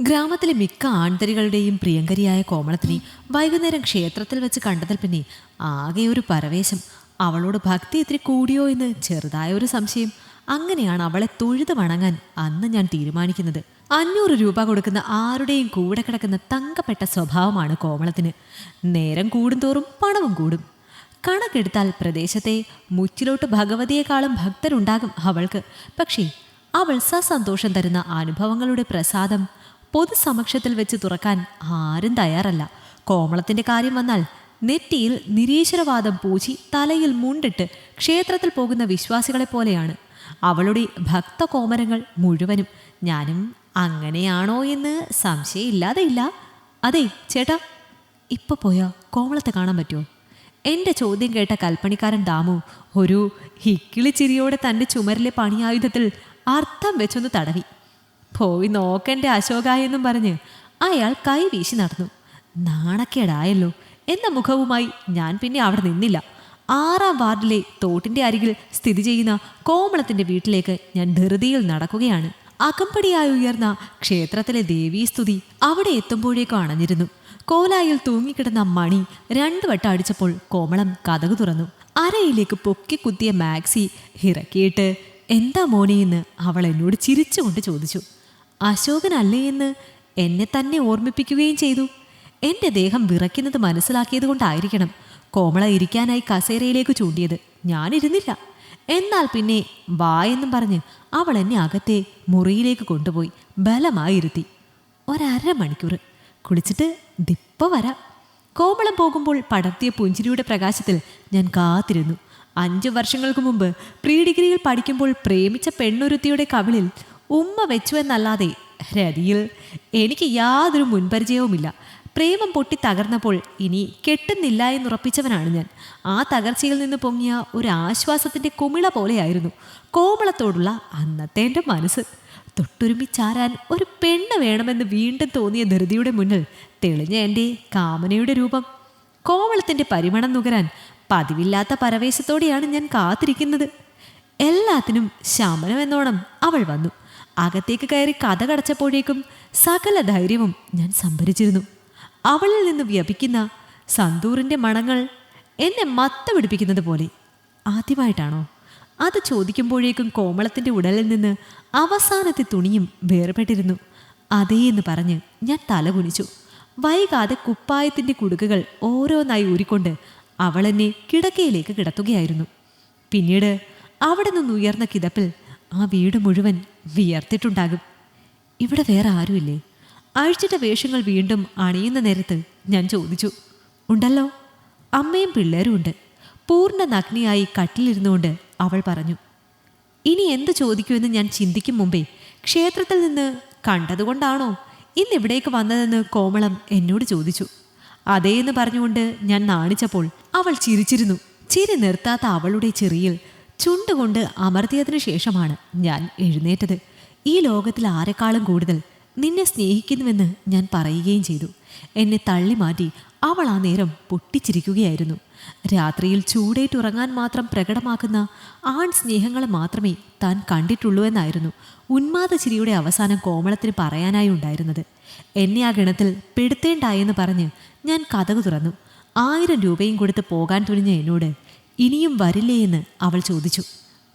ഗ്രാമത്തിലെ മിക്ക ആൺതരികളുടെയും പ്രിയങ്കരിയായ കോമളത്തിനെ വൈകുന്നേരം ക്ഷേത്രത്തിൽ വെച്ച് കണ്ടതിൽ പിന്നെ ആകെ ഒരു പരവേശം. അവളോട് ഭക്തി ഇത്തിരി കൂടിയോ എന്ന് ചെറുതായ ഒരു സംശയം. അങ്ങനെയാണ് അവളെ തൊഴുത് വണങ്ങാൻ അന്ന് ഞാൻ തീരുമാനിക്കുന്നത്. അഞ്ഞൂറ് രൂപ കൊടുക്കുന്ന ആരുടെയും കൂടെ കിടക്കുന്ന തങ്കപ്പെട്ട സ്വഭാവമാണ് കോമളത്തിന്. നേരം കൂടുന്തോറും പണവും കൂടും. കണക്കെടുത്താൽ പ്രദേശത്തെ മുച്ചിലോട്ട് ഭഗവതിയെക്കാളും ഭക്തരുണ്ടാകും അവൾക്ക്. പക്ഷേ അവൾ സസന്തോഷം തരുന്ന അനുഭവങ്ങളുടെ പ്രസാദം പൊതുസമക്ഷത്തിൽ വെച്ച് തുറക്കാൻ ആരും തയ്യാറല്ല. കോമളത്തിന്റെ കാര്യം വന്നാൽ നെറ്റിയിൽ നിരീശ്വരവാദം പൂച്ചി തലയിൽ മുണ്ടിട്ട് ക്ഷേത്രത്തിൽ പോകുന്ന വിശ്വാസികളെ പോലെയാണ്. അവളുടെ ഭക്തകോമരങ്ങൾ മുഴുവനും ഞാനും അങ്ങനെയാണോ എന്ന് സംശയമില്ലാതെ ഇല്ല അതെ ചേട്ടാ ഇപ്പൊ പോയാ കോമളത്തെ കാണാൻ പറ്റുമോ? എന്റെ ചോദ്യം കേട്ട കൽപ്പണിക്കാരൻ ദാമു ഒരു ഹിക്കിളി ചിരിയോടെ തന്റെ ചുമരിലെ പണിയായുധത്തിൽ അർത്ഥം വെച്ചൊന്ന് തടവി. പോയി നോക്കണ്ടേ അശോക എന്നും പറഞ്ഞ് അയാൾ കൈ വീശി നടന്നു. നാണക്കേടായല്ലോ. എന്ന മുഖവുമായി ഞാൻ പിന്നെ അവിടെ നിന്നില്ല. ആറാം വാർഡിലെ തോട്ടിന്റെ അരികിൽ സ്ഥിതി ചെയ്യുന്ന കോമളത്തിന്റെ വീട്ടിലേക്ക് ഞാൻ ധൃതിയിൽ നടക്കുകയാണ്. അകമ്പടിയായി ഉയർന്ന ക്ഷേത്രത്തിലെ ദേവീസ്തുതി അവിടെ എത്തുമ്പോഴേക്കും അണഞ്ഞിരുന്നു. കോലായിൽ തൂങ്ങിക്കിടന്ന മണി രണ്ടു വട്ടം അടിച്ചപ്പോൾ കോമളം കഥകു തുറന്നു. അരയിലേക്ക് പൊക്കി കുത്തിയ മാക്സി ഇറക്കിയിട്ട് എന്താ മോനെയെന്ന് അവൾ എന്നോട് ചിരിച്ചുകൊണ്ട് ചോദിച്ചു. അശോകനല്ലേ എന്ന് എന്നെ തന്നെ ഓർമ്മിപ്പിക്കുകയും ചെയ്തു. എന്റെ ദേഹം വിറയ്ക്കുന്നത് മനസ്സിലാക്കിയത് കൊണ്ടായിരിക്കണം കോമള ഇരിക്കാനായി കസേരയിലേക്ക് ചൂണ്ടിയത്. ഞാനിരുന്നില്ല എന്നാൽ പിന്നെ വാ എന്നും പറഞ്ഞ് അവൾ എന്നെ അകത്തെ മുറിയിലേക്ക് കൊണ്ടുപോയി ബലമായി ഇരുത്തി. ഒരര മണിക്കൂർ കുളിച്ചിട്ട് ദിപ്പ വരാം. കോമളം പോകുമ്പോൾ പടർത്തിയ പുഞ്ചിരിയുടെ പ്രകാശത്തിൽ ഞാൻ കാത്തിരുന്നു. അഞ്ച് വർഷങ്ങൾക്ക് മുമ്പ് പ്രീ ഡിഗ്രിയിൽ പഠിക്കുമ്പോൾ പ്രേമിച്ച പെണ്ണൊരുത്തിയുടെ കവിളിൽ ഉമ്മ വെച്ചു എന്നല്ലാതെ രതിയിൽ എനിക്ക് യാതൊരു മുൻപരിചയവുമില്ല. പ്രേമം പൊട്ടി തകർന്നപ്പോൾ ഇനി കെട്ടുന്നില്ല എന്നുറപ്പിച്ചവനാണ് ഞാൻ. ആ തകർച്ചയിൽ നിന്ന് പൊങ്ങിയ ഒരു ആശ്വാസത്തിന്റെ കുമിള പോലെയായിരുന്നു കോമളത്തോടുള്ള അന്നത്തെ എന്റെ മനസ്സ്. തൊട്ടുരുമിച്ചാരാൻ ഒരു പെണ്ണ് വേണമെന്ന് വീണ്ടും തോന്നിയ ധൃതിയുടെ മുന്നിൽ തെളിഞ്ഞ എന്റെ കാമനയുടെ രൂപം. കോമളത്തിന്റെ പരിമണം നുകരാൻ പതിവില്ലാത്ത പരവേശത്തോടെയാണ് ഞാൻ കാത്തിരിക്കുന്നത്. എല്ലാത്തിനും ശമനമെന്നോണം അവൾ വന്നു. അകത്തേക്ക് കയറി കഥ കടച്ചപ്പോഴേക്കും സകല ധൈര്യവും ഞാൻ സംഭരിച്ചിരുന്നു. അവളിൽ നിന്ന് വ്യപിക്കുന്ന സന്തൂറിന്റെ മണങ്ങൾ എന്നെ മത്ത പിടിപ്പിക്കുന്നത് പോലെ. ആദ്യമായിട്ടാണോ? അത് ചോദിക്കുമ്പോഴേക്കും കോമളത്തിന്റെ ഉടലിൽ നിന്ന് അവസാനത്തെ തുണിയും വേർപെട്ടിരുന്നു. അതേ എന്ന് പറഞ്ഞ് ഞാൻ തലകുനിച്ചു. വൈകാതെ കുപ്പായത്തിന്റെ കുടുക്കുകൾ ഓരോന്നായി ഊരിക്കൊണ്ട് അവളെന്നെ കിടക്കയിലേക്ക് കിടത്തുകയായിരുന്നു. പിന്നീട് അവിടെ നിന്നുയർന്ന കിതപ്പിൽ ആ വീട് മുഴുവൻ വിയർത്തിട്ടുണ്ടാകും. ഇവിടെ വേറെ ആരുമില്ലേ? അഴിച്ചിട്ട വേഷങ്ങൾ വീണ്ടും അണിയുന്ന നേരത്ത് ഞാൻ ചോദിച്ചു ഉണ്ടല്ലോ? അമ്മയും പിള്ളേരും ഉണ്ട്. പൂർണ നഗ്നിയായി കട്ടിലിരുന്നുകൊണ്ട് അവൾ പറഞ്ഞു ഇനി എന്ത് ചോദിക്കുമെന്ന് ഞാൻ ചിന്തിക്കും മുമ്പേ ക്ഷേത്രത്തിൽ നിന്ന് കണ്ടതുകൊണ്ടാണോ ഇന്ന് ഇവിടേക്ക് വന്നതെന്ന് കോമളം എന്നോട് ചോദിച്ചു. അതേ എന്ന് പറഞ്ഞുകൊണ്ട് ഞാൻ നാണിച്ചപ്പോൾ അവൾ ചിരിച്ചിരുന്നു. ചിരി നിർത്താത്ത അവളുടെ ചെറിയിൽ ചുണ്ടുകൊണ്ട് അമർത്തിയതിനു ശേഷമാണ് ഞാൻ എഴുന്നേറ്റത്. ഈ ലോകത്തിൽ ആരെക്കാളും കൂടുതൽ നിന്നെ സ്നേഹിക്കുന്നുവെന്ന് ഞാൻ പറയുകയും ചെയ്തു. എന്നെ തള്ളി മാറ്റി അവൾ ആ നേരം പൊട്ടിച്ചിരിക്കുകയായിരുന്നു. രാത്രിയിൽ ചൂടേറ്റുറങ്ങാൻ മാത്രം പ്രകടമാക്കുന്ന ആൺ സ്നേഹങ്ങളെ മാത്രമേ താൻ കണ്ടിട്ടുള്ളൂ എന്നായിരുന്നു ഉന്മാദ ചിരിയുടെ അവസാനം കോമളത്തിന് പറയാനായി ഉണ്ടായിരുന്നത്. എന്നെ ആ ഗണത്തിൽ പെടുത്തേണ്ടായെന്ന് പറഞ്ഞ് ഞാൻ കഥകു തുറന്നു. ആയിരം രൂപയും കൊടുത്ത് പോകാൻ തുനിഞ്ഞ എന്നോട് ഇനിയും വരില്ലേ എന്ന് അവൾ ചോദിച്ചു.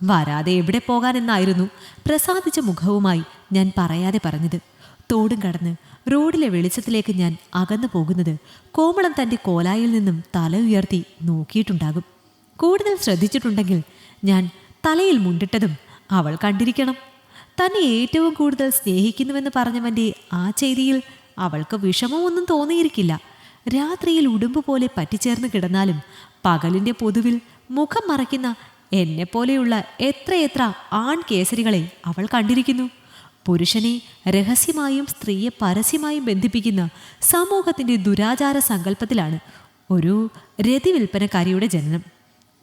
വരാതെ എവിടെ പോകാനെന്നായിരുന്നു പ്രസാദിച്ച മുഖവുമായി ഞാൻ പറയാതെ പറഞ്ഞത്. തോടും കടന്ന് റോഡിലെ വെളിച്ചത്തിലേക്ക് ഞാൻ അകന്നു പോകുന്നത് കോമളം തന്റെ കോലായിൽ നിന്നും തല ഉയർത്തി നോക്കിയിട്ടുണ്ടാകും. കൂടുതൽ ശ്രദ്ധിച്ചിട്ടുണ്ടെങ്കിൽ ഞാൻ തലയിൽ മുണ്ടിട്ടതും അവൾ കണ്ടിരിക്കണം. തന്നെ ഏറ്റവും കൂടുതൽ സ്നേഹിക്കുന്നുവെന്ന് പറഞ്ഞവന്റെ ആ ചെയ്തിയിൽ അവൾക്ക് വിഷമമൊന്നും തോന്നിയിരിക്കില്ല. രാത്രിയിൽ ഉടുമ്പ് പോലെ പറ്റിച്ചേർന്ന് കിടന്നാലും പകലിന്റെ പൊതുവിൽ മുഖം മറയ്ക്കുന്ന എന്നെപ്പോലെയുള്ള എത്രയെത്ര ആൺ കേസരികളെ അവൾ കണ്ടിരിക്കുന്നു. പുരുഷനെ രഹസ്യമായും സ്ത്രീയെ പരസ്യമായും ബന്ധിപ്പിക്കുന്ന സമൂഹത്തിന്റെ ദുരാചാര സങ്കല്പത്തിലാണ് ഒരു രതി വിൽപ്പനക്കാരിയുടെ ജനനം.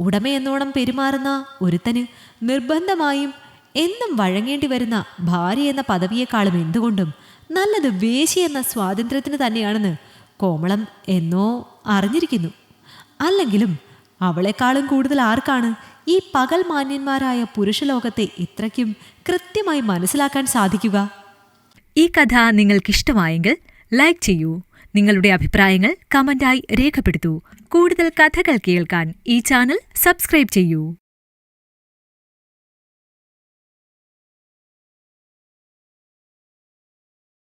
ഉടമയെന്നോണം പെരുമാറുന്ന ഒരുത്തന് നിർബന്ധമായും എന്നും വഴങ്ങേണ്ടി വരുന്ന ഭാര്യ എന്ന പദവിയെക്കാളും എന്തുകൊണ്ടും നല്ലത് വേശി എന്ന സ്വാതന്ത്ര്യത്തിന് തന്നെയാണെന്ന് കോമളം എന്നോ അറിഞ്ഞിരിക്കുന്നു. അല്ലെങ്കിലും അവളെക്കാളും കൂടുതൽ ആർക്കാണ് ഈ പകൽ മാന്യന്മാരായ പുരുഷലോകത്തെ ഇത്രയ്ക്കും കൃത്യമായി മനസ്സിലാക്കാൻ സാധിക്കുക? ഈ കഥ നിങ്ങൾക്കിഷ്ടമായെങ്കിൽ ലൈക്ക് ചെയ്യൂ. നിങ്ങളുടെ അഭിപ്രായങ്ങൾ കമന്റായി രേഖപ്പെടുത്തൂ. കൂടുതൽ കഥകൾ കേൾക്കാൻ ഈ ചാനൽ സബ്സ്ക്രൈബ് ചെയ്യൂ.